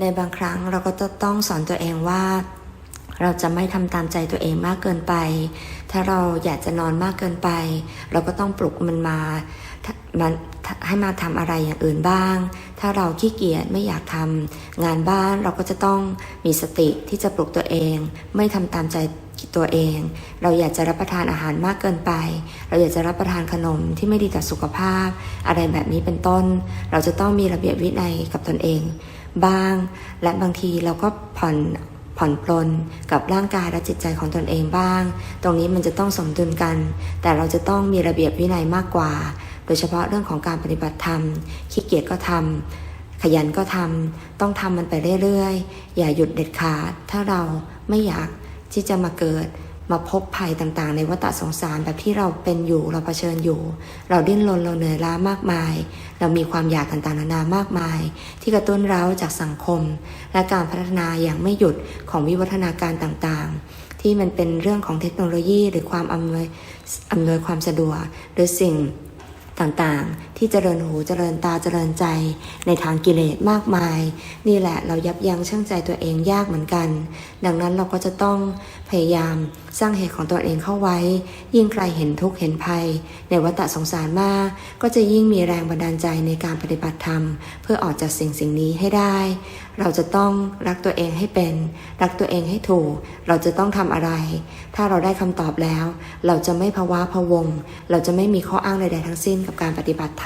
ในบางครั้งเราก็จะต้องสอนตัวเองว่า เราจะไม่ทำตามใจตัวเองมากเกินไป ถ้าเราอยากจะนอนมากเกินไป เราก็ต้องปลุกมันมาถ้ามันให้มาทำอะไรอย่างอื่นบ้าง ถ้าเราขี้เกียจไม่อยากทำงานบ้านเราก็จะต้องมีสติที่จะปลุกตัวเอง ไม่ทำตามใจตัวเอง เราอยากจะรับประทานอาหารมากเกินไป เราอยากจะรับประทานขนมที่ไม่ดีต่อสุขภาพ อะไรแบบนี้เป็นต้น เราจะต้องมีระเบียบวินัยกับตนเอง บ้าง และบางทีเราก็ผ่อนผ่อนปลนกับร่างกายและจิตใจของตนเองบ้าง ตรงนี้มันจะต้องสมดุลกัน แต่เราจะต้องมีระเบียบวินัยมากกว่า โดยเฉพาะเรื่องของการปฏิบัติธรรม ขี้เกียจก็ทำขยันก็ทำต้องทำมันไปเรื่อยๆ อย่าหยุดเด็ดขาด ถ้าเราไม่อยากที่จะมาเกิด มาพบภัยต่างๆ ในวัฏสงสารแบบที่เราเป็นอยู่เราเผชิญอยู่ เราดิ้นรนเราเหนื่อยล้ามากมาย เรามีความอยากต่างๆนานามากมาย ที่กระตุ้นเราจากสังคม และการพัฒนาอย่างไม่หยุดของวิวัฒนาการต่างๆ ที่มันเป็นเรื่องของเทคโนโลยี หรือความอำนวยอำนวยความสะดวกหรือสิ่งต่างๆ ที่เจริญหูเจริญตาเจริญใจ ในทางกิเลสมากมาย นี่แหละเรายับยั้งชั่งใจตัวเองยากเหมือนกัน ดังนั้นเราก็จะต้องพยายามสร้างเหตุของตัวเองเข้าไว้ ยิ่งใครเห็นทุกข์เห็นภัย ในวัฏสงสารมาก ก็จะยิ่งมีแรงบันดาลใจในการปฏิบัติธรรม เพื่อออกจากสิ่งสิ่งนี้ให้ได้ เราจะต้องรักตัวเองให้เป็น รักตัวเองให้ถูก เราจะต้องทำอะไร ถ้าเราได้คำตอบแล้ว เราจะไม่ภาวะพะวง เราจะไม่มีข้ออ้างใดๆทั้งสิ้นกับการปฏิบัติธรรม